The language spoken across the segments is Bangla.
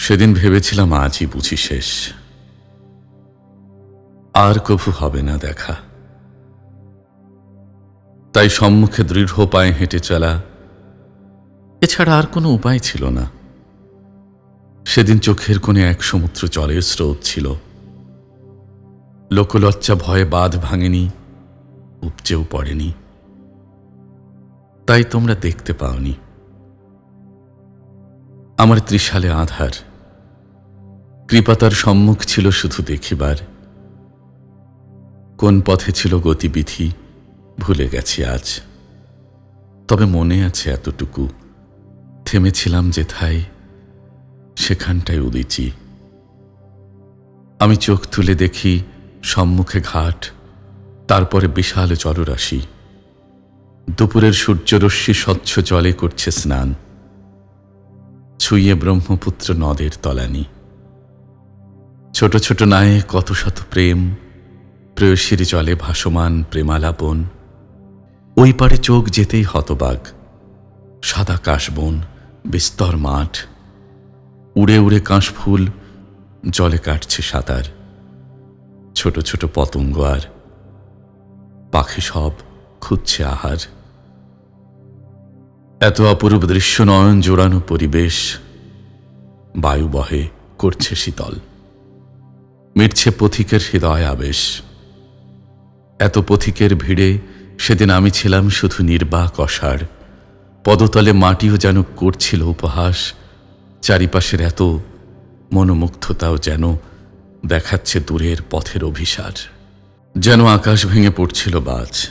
সেদিন ভেবেছিলাম আজই বুঝি শেষ। আর কভু হবে না দেখা। তাই সম্মুখে দৃঢ় পায়ে হেঁটে চলা। এছাড়া আর কোনো উপায় ছিল না। সেদিন চোখের কোণে এক সমুদ্র জলের স্রোত ছিল। লোকলজ্জা ভয়ে বাঁধ ভাঙেনি, উপচেও পড়েনি। তাই তোমরা দেখতে পাওনি। আমার ত্রিশালে আধার। কৃপাতার সম্মুখ ছিল শুধু দেখিবার। কোন পথে ছিল গতিবিধি, ভুলে গেছি আজ। তবে মনে আছে এতটুকু। থেমেছিলাম যেথায়, সেখানটায় উদিচি। আমি চোখ তুলে দেখি সম্মুখে ঘাট, তারপরে বিশাল জলরাশি দুপুরের সূর্যরশ্মি স্বচ্ছ জলে করছে স্নান। ছুঁয়ে ব্রহ্মপুত্র নদের তলানি। ছোট ছোট নায়ে কত শত প্রেম, প্রেয়সীর জলে ভাসমান প্রেমালাপন। ওই পারে চোখ যেতেই হতবাগ সাদা কাশবন, বিস্তর মাঠ। উড়ে উড়ে কাশফুল, জলে কাটছে সাঁতার। ছোট ছোট পতঙ্গ আর পাখি সব খুঁজছে আহার। এত অপরূপ দৃশ্য নয়ন জোড়ানো পরিবেশ বায়ু বহে করছে শীতল। মিটছে পথিকের হৃদয় আবেশ। এত পথিকের ভিড়ে সেদিন আমি ছিলাম শুধু নির্বাক অসার পদতলে মাটিও যেন করছিল উপহাস, চারিপাশের এত মনোমুগ্ধতাও যেন দেখাচ্ছে দূরের পথের অভিসার। যেন আকাশ ভেঙে পড়ছিল বাজ।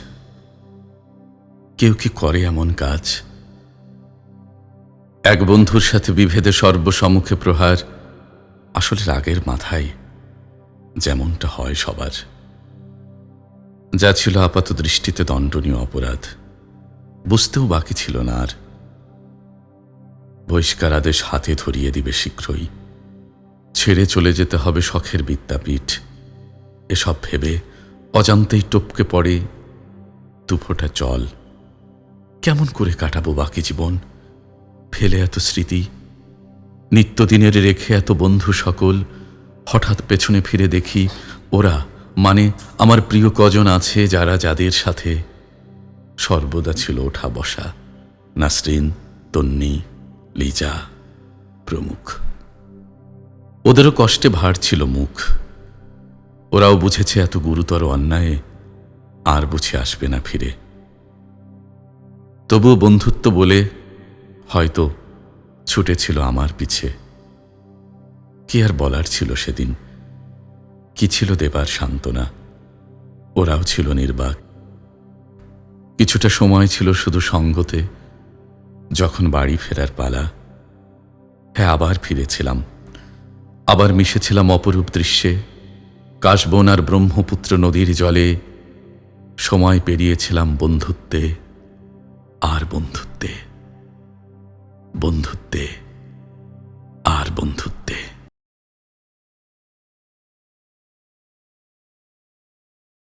কেউ কি করে এমন কাজ? এক বন্ধুর সাথে বিভেদে সর্বসম্মুখে প্রহার আসলে রাগের মাথায় যেমনটা হয় সবার। যা ছিল আপাত দৃষ্টিতে দণ্ডনীয় অপরাধ, বুঝতেও বাকি ছিল না আর। বহিষ্কার আদেশ হাতে ধরিয়ে দিবে শীঘ্রই। ছেড়ে চলে যেতে হবে শখের বিদ্যাপীঠ। এসব ভেবে অজান্তেই টপকে পড়ে দুফোটা জল। কেমন করে কাটাবো বাকি জীবন? ফেলে এত স্মৃতি? নিত্যদিনের রেখে এত বন্ধু সকল হঠাৎ পেছনে ফিরে দেখি ওরা মানে আমার প্রিয় কজন আছে যারা যাদের সাথে সর্বদা ছিল ওঠা বসা। নাসরিন, তন্নি, লিজা প্রমুখ। ওদেরও কষ্টে ভার ছিল মুখ। ওরাও বুঝেছে এত গুরুতর অন্যায়ে আর বুঝে আসবে না ফিরে। তবুও বন্ধুত্ব বলে হয়তো ছুটেছিল আমার পিছে। কি আর বলার ছিল সেদিন? কি ছিল দেবার সান্ত্বনা? ওরাও ছিল নির্বাক। কিছুটা সময় ছিল শুধু সঙ্গতে, যখন বাড়ি ফেরার পালা। হ্যাঁ আবার ফিরেছিলাম। আবার মিশেছিলাম অপরূপ দৃশ্যে। কাশবন আর ব্রহ্মপুত্র নদীর জলে সময় পেরিয়েছিলাম বন্ধুত্বে, আর বন্ধুত্বে বন্ধুত্বে।